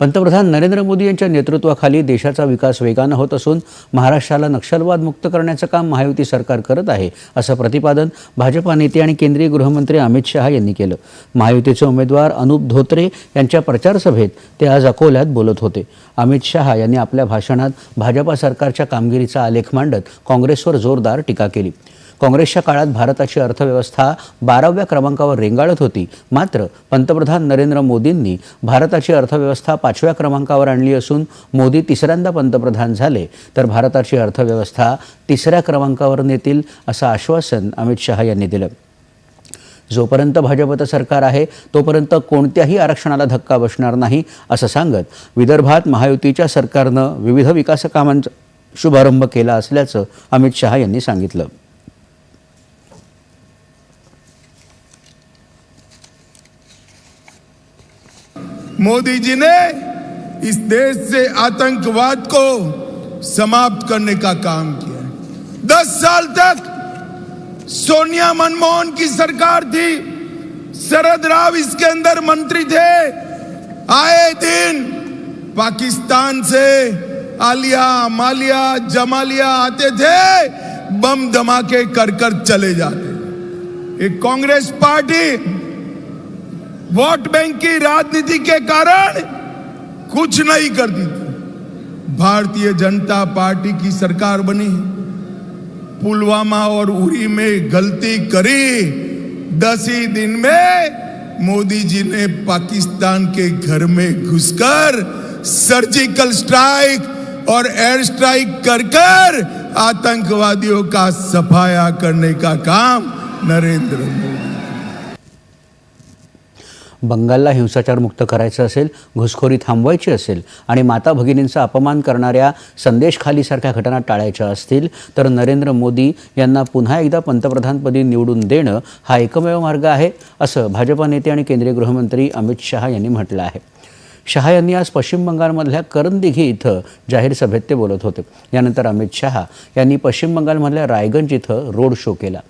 पंतप्रधान नरेंद्र मोदी यांच्या नेतृत्वाखाली देशाचा विकास वेगानं होत असून महाराष्ट्राला नक्षलवाद मुक्त करण्याचं काम महायुती सरकार करत आहे असं प्रतिपादन भाजपा नेते आणि केंद्रीय गृहमंत्री अमित शहा यांनी केलं. महायुतीचे उमेदवार अनुप धोत्रे यांच्या प्रचारसभेत ते आज अकोल्यात बोलत होते. अमित शहा यांनी आपल्या भाषणात भाजपा सरकारच्या कामगिरीचा आलेख मांडत काँग्रेसवर जोरदार टीका केली. काँग्रेसच्या काळात भारताची अर्थव्यवस्था बाराव्या क्रमांकावर रेंगाळत होती. मात्र पंतप्रधान नरेंद्र मोदींनी भारताची अर्थव्यवस्था पाचव्या क्रमांकावर आणली असून मोदी तिसऱ्यांदा पंतप्रधान झाले तर भारताची अर्थव्यवस्था तिसऱ्या क्रमांकावर नेतील असं आश्वासन अमित शहा यांनी दिलं. जोपर्यंत भाजपचं सरकार आहे तोपर्यंत कोणत्याही आरक्षणाला धक्का बसणार नाही असं सांगत विदर्भात महायुतीच्या सरकारनं विविध विकास कामांचा शुभारंभ केला असल्याचं अमित शहा यांनी सांगितलं. मोदी जी ने इस देश से आतंकवाद को समाप्त करने का काम किया। दस साल तक सोनिया मनमोहन की सरकार थी। शरद राव इसके अंदर मंत्री थे। आए दिन पाकिस्तान से आलिया, मालिया, जमालिया आते थे, बम धमाके कर कर चले जाते। एक कांग्रेस पार्टी वोट बैंक की राजनीति के कारण कुछ नहीं करती थी। भारतीय जनता पार्टी की सरकार बनी। पुलवामा और उरी में गलती करी। दस ही दिन में मोदी जी ने पाकिस्तान के घर में घुसकर सर्जिकल स्ट्राइक और एयर स्ट्राइक कर कर आतंकवादियों का सफाया करने का काम नरेंद्र मोदी बंगालला हिंसाचार मुक्त करायचं असेल घुसखोरी थांबवायची असेल आणि माता भगिनींचा अपमान करणाऱ्या संदेश खालीसारख्या घटना टाळायच्या असतील तर नरेंद्र मोदी यांना पुन्हा एकदा पंतप्रधानपदी निवडून देणं हा एकमेव मार्ग आहे असं भाजपा नेते आणि केंद्रीय गृहमंत्री अमित शहा यांनी म्हटलं आहे. शहा यांनी आज पश्चिम बंगालमधल्या करंदिघी इथं जाहीर सभेत ते बोलत होते. यानंतर अमित शहा यांनी पश्चिम बंगालमधल्या रायगंज इथं रोड शो केला.